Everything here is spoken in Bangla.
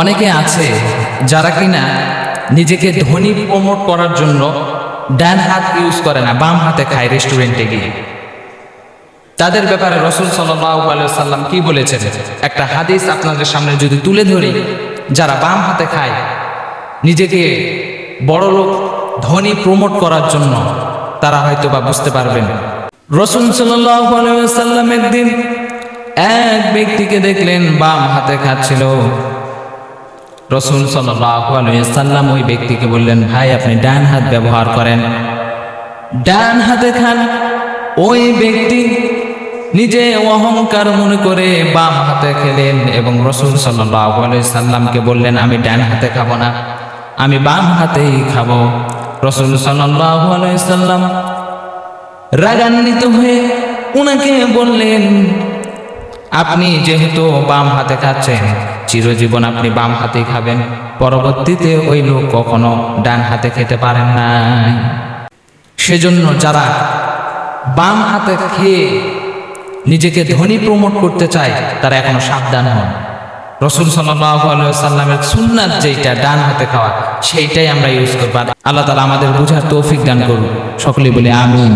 অনেকে আছে যারা কিনা নিজেকে ধনী প্রমোট করার জন্য ডান হাত ইউজ করে না, বাম হাতে খায় রেস্টুরেন্টে গিয়ে। তাদের ব্যাপারে রসুল সাল্লাম কি বলেছেন? একটা হাদিস আপনাদের সামনে যদি তুলে ধরি, যারা বাম হাতে খায়, নিজেকে বড় লোক, ধনী প্রমোট করার জন্য তারা হয়তো বা বুঝতে পারবেন। রসুল সাল্লাম একদিন এক ব্যক্তিকে দেখলেন বাম হাতে খাচ্ছিল। রসুল সাল্লাম ওই ব্যক্তিকে বললেন, ভাই, আপনি ডান হাত ব্যবহার করেন। ডান হাতে খান, ওই ব্যক্তি নিজে অহংকার মনে করে বাম হাতে খেলেন এবং রসুল সাল্লামকে বললেন, আমি ডান হাতে খাব না, আমি বাম হাতেই খাব। রসুল সাল্লাম রাগান্বিত হয়ে উনাকে বললেন আপনি যেহেতু বাম হাতে খাচ্ছেন, চিরজীবন আপনি বাম হাতে খাবেন। পরবর্তীতে ওই লোক কখনো ডান হাতে খেতে পারেন না সেজন্য যারা বাম হাতে খেয়ে নিজেকে ধনী প্রমোট করতে চায়, তারা এখনও সাবধান হন। রসুল সাল্লামের সুন্নাত যেইটা ডান হাতে খাওয়া, সেইটাই আমরা ইউজ করব। আল্লাহ তালা আমাদের বুঝার তৌফিক দান করুন। সকলে বলে আমিন।